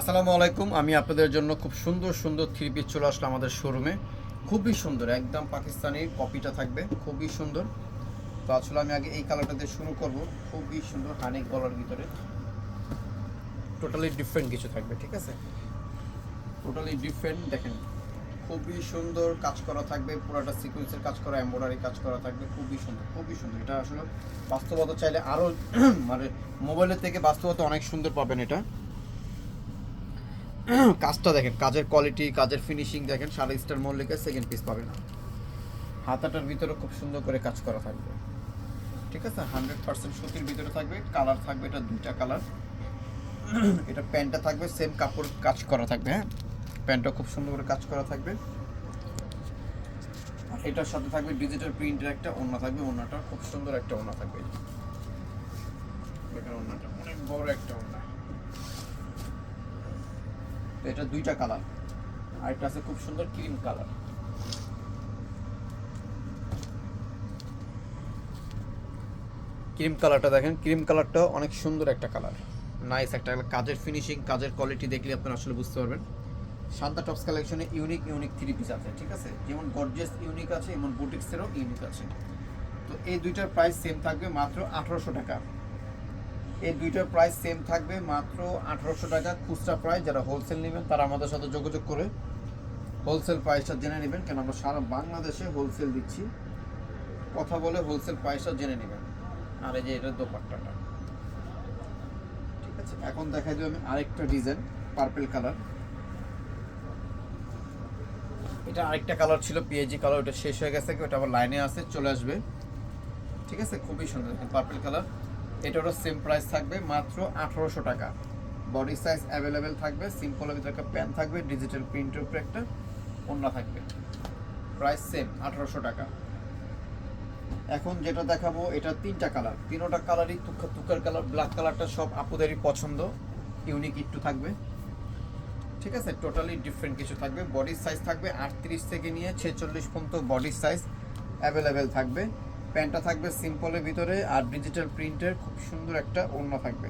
আসসালামু আলাইকুম। আমি আপনাদের জন্য খুব সুন্দর সুন্দর থ্রি পিস চলে আসলো আমাদের শোরুমে খুবই সুন্দর, একদম পাকিস্তানি কপিটা থাকবে। খুবই সুন্দর। তো আসলে আমি আগে এই কালারটা দিয়ে শুরু করব। খুবই সুন্দর হানিক গলার ভিতরে। টোটালি ডিফারেন্ট কিছু থাকবে, ঠিক আছে? টোটালি ডিফারেন্ট দেখেন। খুবই সুন্দর কাজ করা থাকবে। পুরোটা সিকোয়েন্সের কাজ করা এমব্রয়ডারি কাজ করা থাকবে। খুবই সুন্দর খুবই সুন্দর। এটা আসলে বাস্তবতা চাইলে আরও মানে মোবাইলের থেকে বাস্তবতা অনেক সুন্দর পাবেন এটা। কাজটা দেখেন, কাজের কোয়ালিটি কাজের ফিনিশিং দেখেন সাড়ে স্টার মল্লিকের সেকেন্ড পিস পাবে না হাতাটার ভিতরে খুব সুন্দর করে কাজ করা থাকবে। ঠিক আছে? হান্ড্রেড পার্সেন্ট সুতির ভিতরে থাকবে কালার থাকবে এটা দুইটা কালার এটা প্যান্টটা থাকবে সেম কাপড় কাজ করা থাকবে হ্যাঁ? প্যান্টটা খুব সুন্দর করে কাজ করা থাকবে। এটার সাথে থাকবে ডিজিটাল প্রিন্টের একটা ওড়না থাকবে, ওড়নাটা খুব সুন্দর একটা ওড়না থাকবে। দেখেন ওড়নাটা অনেক বড় একটা ওড়না তো এটা দুইটা কালার আর একটা আছে খুব সুন্দর ক্রিম কালার ক্রিম কালারটা দেখেন ক্রিম কালারটা অনেক সুন্দর একটা কালার নাইস একটা কাজের ফিনিশিং কাজের কোয়ালিটি দেখলে আপনারা আসলে বুঝতে পারবেন। শান্তা টপস কালেকশনে ইউনিক ইউনিক থ্রি পিস আছে, ঠিক আছে? যেমন গর্জিয়াস ইউনিক আছে, এমন বুটিক্সেরও ইউনিক আছে। তো এই দুইটার প্রাইস সেম থাকবে মাত্র আঠারোশো টাকা। এই দুইটার প্রাইস সেম থাকবে মাত্র আঠারোশো টাকা খুচরা প্রাইস যারা হোলসেল নেবেন, তারা আমাদের সাথে যোগাযোগ করে হোলসেল প্রাইসটা জেনে নেবেন। কেন আমরা সারা বাংলাদেশে হোলসেল দিচ্ছি। কথা বলে হোলসেল প্রাইসটা জেনে নেবেন। আর এই যে এটা দোপাট্টাটা। ঠিক আছে, এখন দেখাই দেবো আমি আরেকটা ডিজাইন পার্পেল কালার এটা আরেকটা কালার ছিল পিএজি কালার ওটা শেষ হয়ে গেছে। ওটা আবার লাইনে আছে, চলে আসবে। ঠিক আছে, খুবই সুন্দর পার্পেল কালার এটারও সেম প্রাইস থাকবে মাত্র আঠারোশো টাকা। বডি সাইজ অ্যাভেলেবেল থাকবে সিম্পলের ভিতরে একটা প্যান থাকবে ডিজিটাল প্রিন্টের উপরে একটা ওড়না থাকবে। প্রাইস সেম আঠারোশো টাকা। এখন যেটা দেখাবো, এটা তিনটা কালার তিনোটা কালারই তুকা তুকার কালার ব্ল্যাক কালারটা সব আপুদেরই পছন্দ। ইউনিক একটু থাকবে। ঠিক আছে? টোটালি ডিফারেন্ট কিছু থাকবে। বডি সাইজ থাকবে আটত্রিশ থেকে নিয়ে ছেচল্লিশ পর্যন্ত বডি সাইজ অ্যাভেলেবেল থাকবে। প্যান্টটা থাকবে সিম্পলের ভিতরে আর ডিজিটাল প্রিন্টের খুব সুন্দর একটা ওড়না থাকবে।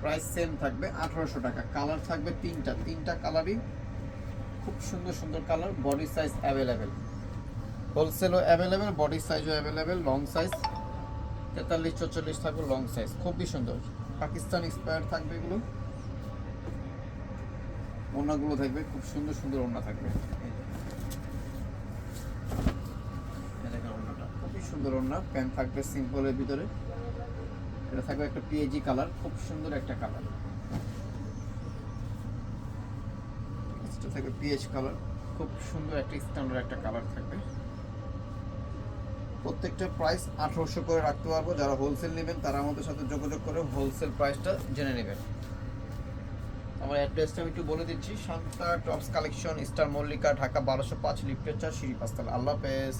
প্রাইস সেম থাকবে আঠারোশো টাকা। কালার থাকবে তিনটা তিনটা কালারই খুব সুন্দর সুন্দর কালার বডি সাইজ অ্যাভেলেবেল হোলসেলও অ্যাভেলেবেল বডি সাইজও অ্যাভেলেবেল লং সাইজ তেতাল্লিশ চল্লিশ থাকবে লং সাইজ খুবই সুন্দর। পাকিস্তান এক্সপায়ার থাকবে এগুলো। ওড়নাগুলো থাকবে, খুব সুন্দর সুন্দর ওড়না থাকবে এই যে। এই দেখেন ওড়নাটা খুবই সুন্দর ওড়না, প্যান্ট থাকবে সিম্পলের ভিতরে। এটা থাকবে একটা পিএজি কালার খুব সুন্দর একটা কালার এটা থাকবে পিএইচ কালার খুব সুন্দর একটা স্ট্যান্ডার্ড একটা কালার থাকবে। প্রত্যেকটা প্রাইস আঠারোশো করে রাখতে পারব। যারা হোলসেল নেবেন, তারা আমাদের সাথে যোগাযোগ করে হোলসেল প্রাইসটা জেনে নেবেন। আমার অ্যাড্রেসটা আমি একটু বলে দিচ্ছি। Shanta tops collection, star Mallika, Dhaka বারোশো পাঁচ, লিফটের চার, সিঁড়ি পাঁচতলা। আল্লাহ হাফেজ।